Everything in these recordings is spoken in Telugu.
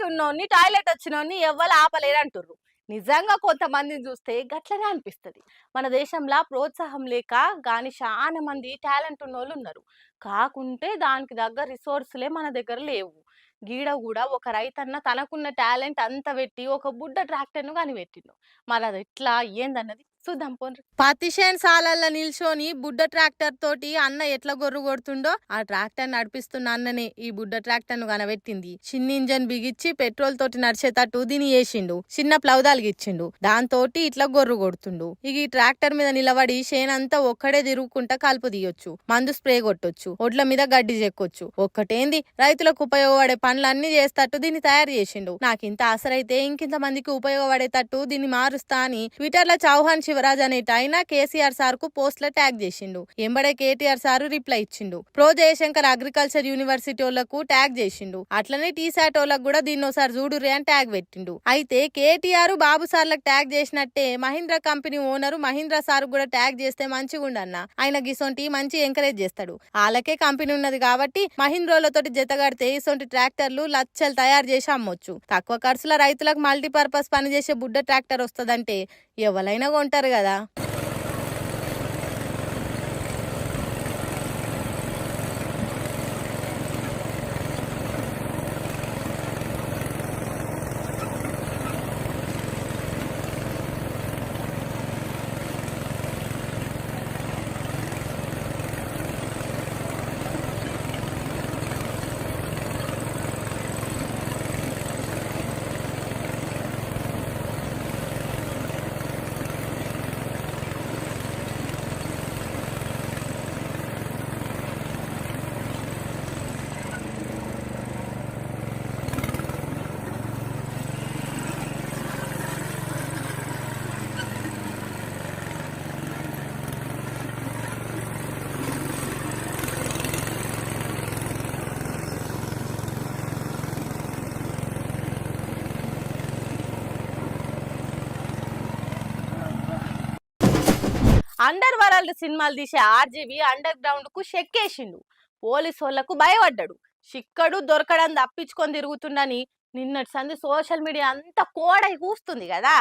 టాలెంట్ ఉన్నోని టాయిలెట్ వచ్చినోని ఎవ్వరు ఆపలేరు అంటుర్రు నిజంగా కొంతమందిని చూస్తే గట్లనే అనిపిస్తది. మన దేశంలో ప్రోత్సాహం లేక కానీ చాలా మంది టాలెంట్ ఉన్నోళ్ళు ఉన్నారు. కాకుంటే దానికి తగ్గ రిసోర్సులే మన దగ్గర లేవు. గీడ కూడా ఒక రైతన్న తనకున్న టాలెంట్ అంత పెట్టి ఒక బుడ్డ ట్రాక్టర్ను కానిపెట్టిండు మరి అది ఎట్లా? ఏందన్నది చూద్దాం పోండ్రి పత్తిశేన్ సాలల్లో నిల్చొని బుడ్డ ట్రాక్టర్ తోటి అన్న ఎట్లా గొర్రు కొడుతుండో ఆ ట్రాక్టర్ నడిపిస్తున్న అన్ననే ఈ బుడ్డ ట్రాక్టర్ను కనబెట్టింది. చిన్న ఇంజన్ బిగిచ్చి పెట్రోల్ తోటి నడిచేటట్టు దీని వేసిండు చిన్న ప్లౌదాలు ఇచ్చిండు దాంతోటి ఇట్లా గొర్రు కొడుతుండు. ఇక ఈ ట్రాక్టర్ మీద నిలబడి చేనంతా ఒక్కడే తిరుగుకుంటా కలుపు తీయొచ్చు. మందు స్ప్రే కొట్టొచ్చు. ఒడ్ల మీద గడ్డి చెక్కొచ్చు. ఒక్కటేంది? రైతులకు ఉపయోగపడే పనులన్నీ చేస్తట్టు దీన్ని తయారు చేసిండు. నాకు ఇంత ఆసరైతే ఇంకింత మందికి ఉపయోగపడేటట్టు దీన్ని మారుస్తా అని ట్విట్టర్లో చౌహాన్ శివరాజ్ అనేట ఆయన కేసీఆర్ సార్కు పోస్ట్లో ట్యాగ్ చేసిండు. ఎంబడే కేటీఆర్ సార్ రిప్లై ఇచ్చిండు. ప్రో జయశంకర్ అగ్రికల్చర్ యూనివర్సిటీ వాళ్ళకు ట్యాగ్ చేసిండు. అట్లనే టీసాట్ వాళ్ళకు కూడా దీన్ని ఒకసారి చూడురే అని ట్యాగ్ పెట్టిండు. అయితే కేటీఆర్ బాబు సార్లకు ట్యాగ్ చేసినట్టే Mahindra company owner Mahindra sir కూడా ట్యాగ్ చేస్తే మంచిగా ఉండన్న. ఆయన గిసొంటి మంచి ఎంకరేజ్ చేస్తాడు. వాళ్ళకే కంపెనీ ఉన్నది కాబట్టి మహీంద్రోలతోటి జతగడితే ఇసొంటి ట్రాక్టర్లు లచ్చలు తయారు చేసి అమ్మొచ్చు. తక్కువ ఖర్చుల రైతులకు మల్టీపర్పస్ పనిచేసే బుడ్డ ట్రాక్టర్ వస్తదంటే ఎవరైనా కొంటారు. కదా. అండర్ వరల్డ్ సినిమాలు తీసే ఆర్జీవి అండర్ గ్రౌండ్కు షెక్కేసిండు. పోలీసు వాళ్ళకు భయపడ్డాడు. చిక్కడు దొరకడం తప్పించుకొని తిరుగుతుండని నిన్నటి సంది సోషల్ మీడియా అంతా కోడై కూస్తుంది కదా.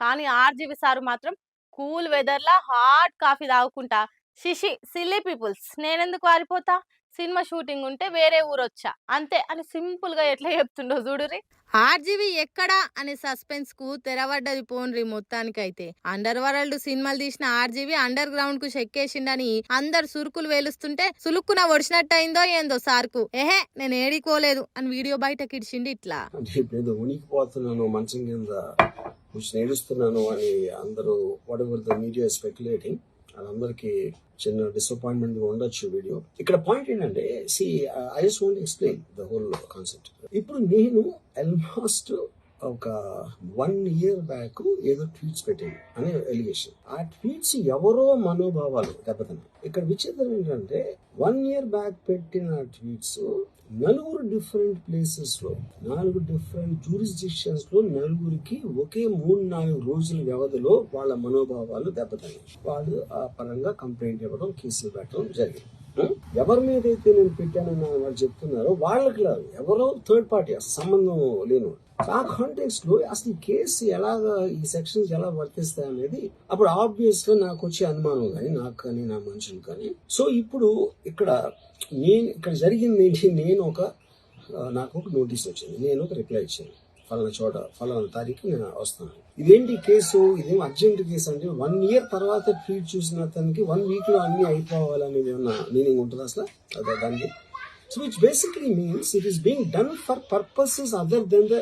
కానీ ఆర్జీవి సారు మాత్రం కూల్ వెదర్ లా హాట్ కాఫీ తాగుకుంటా. శిషి సిల్లీ పీపుల్స్ నేనెందుకు వారిపోతా? సినిమా షూటింగ్ ఉంటే వేరే ఊరు వచ్చా అంతే అని సింపుల్గా ఎట్లా చెప్తుండో చూడురి ఆర్జీవి ఎక్కడా అనే సస్పెన్స్కు తెరవడ్డది పోన్రి మొత్తానికైతే. అండర్ వరల్డ్ సినిమాలు తీసిన ఆర్జీవి అండర్ గ్రౌండ్కు చెక్కేసిండని అందరు సురుకులు వేలుస్తుంటే సులుక్కున ఒడిచినట్టయిందో ఏందో సార్కు. ఏహే నేను ఏడికోలేదు అని వీడియో బయట కిడిచిండి ఇట్లా ఉనికిపోతున్నాను మంచం కింద ఏడుస్తున్నాను అని అందరూ what ever the media speculating. వాళ్ళందరికీ చిన్న డిసప్పాయింట్మెంట్ ఉండొచ్చు వీడియో ఇక్కడ పాయింట్ ఏంటంటే see I just want explain the whole concept ఇప్పుడు నేను ఆల్మోస్ట్ ఒక వన్ ఇయర్ బ్యాక్ ఏదో ట్వీట్స్ పెట్టాను అనే ఎలిగేషన్ ఆ ట్వీట్స్ ఎవరో మనోభావాలు దెబ్బతిన్నాయి. ఇక్కడ విచిత్రం ఏంటంటే వన్ ఇయర్ బ్యాక్ పెట్టిన ట్వీట్స్ నలుగురు డిఫరెంట్ ప్లేసెస్లో నాలుగు డిఫరెంట్ జూరిస్డిక్షన్స్లో నలుగురికి ఒకే మూడు నాలుగు రోజుల వ్యవధిలో వాళ్ళ మనోభావాలు దెబ్బతాయి వాళ్ళు ఆ పరంగా కంప్లైంట్ ఇవ్వడం కేసులు పెట్టడం జరిగింది. Hmm? ఎవరి మీద అయితే నేను పెట్టానని వాళ్ళు చెప్తున్నారో వాళ్ళకి లేదు ఎవరో థర్డ్ పార్టీ అసలు సంబంధం లేని ఆ కాంటెక్స్ట్లో అసలు ఈ కేసు ఎలాగా ఈ సెక్షన్స్ ఎలా వర్తిస్తాయి అనేది అప్పుడు ఆబ్వియస్గా నాకు వచ్చే అనుమానం కానీ నాకు కానీ నా మనుషులు కానీ. సో ఇప్పుడు ఇక్కడ నేను ఇక్కడ జరిగింది ఏంటి నేను ఒక నాకు ఒక నోటీస్ వచ్చింది నేను ఒక రిప్లై ఇచ్చాను. ఫలానా చోట ఫలానా తారీఖు నేను వస్తాను. ఇదేంటి కేసు? ఇదేం అర్జెంట్ కేసు అంటే వన్ ఇయర్ తర్వాత ట్రీట్ చూసిన అతనికి వన్ వీక్లో అన్ని అయిపోవాలనేది ఏమన్నా మీనింగ్ ఉంటుంది అసలు? అదే దానికి. So which basically means it is being done for purposes other then the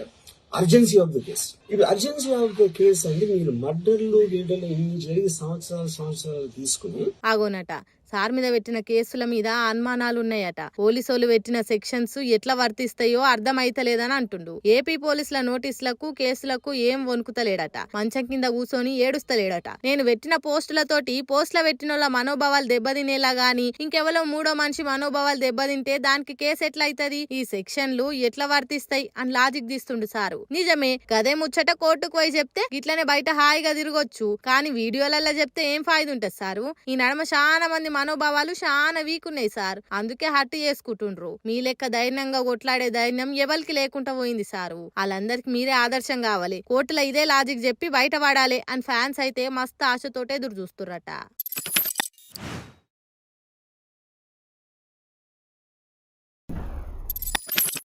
urgency of the case ఇప్పుడు అర్జెన్సీ ఆఫ్ ద కేస్ అంటే మీరు మర్డర్లు గీడర్లు ఇన్ని జరిగి సంవత్సరాలు సంవత్సరాలు తీసుకుని ఆగోనట. సార్ మీద పెట్టిన కేసుల మీద అనుమానాలు ఉన్నాయట పోలీసులు పెట్టిన సెక్షన్స్ ఎట్లా వర్తిస్తాయో అర్థమైతలేదని అంటుండు. ఏపీ పోలీసుల నోటీసులకు కేసులకు ఏం వణుకుతలేడట. మంచం కింద కూర్చొని ఏడుస్తలేడట. నేను పెట్టిన పోస్టులతోటి పోస్టుల పెట్టిన మనోభావాలు దెబ్బతినేలా గాని ఇంకెవరో మూడో మనిషి మనోభావాలు దెబ్బతింటే దానికి కేసు ఎట్లా అవుతుంది ఈ సెక్షన్లు ఎట్లా వర్తిస్తాయి? అని లాజిక్ తీస్తుండు సారు. నిజమే గదే ముచ్చట కోర్టుకు పోయి చెప్తే ఇట్లనే బయట హాయిగా తిరగొచ్చు. కానీ వీడియోలలో చెప్తే ఏం ఫాయిదా ఉంటుంది సారు? ఈ నడమ చాలా మంది మనోభావాలు చాలా వీక్ ఉన్నాయి సార్. అందుకే హట్టు చేసుకుంటుండ్రు. మీ లెక్క ధైర్యంగా కొట్లాడే ధైర్యం ఎవరికి లేకుండా పోయింది సారు. వాళ్ళందరికి మీరే ఆదర్శం కావాలి. కోర్టులో ఇదే లాజిక్ చెప్పి బయట పడాలి అని ఫ్యాన్స్ అయితే మస్తు ఆశతోటే ఎదురు చూస్తుర్రట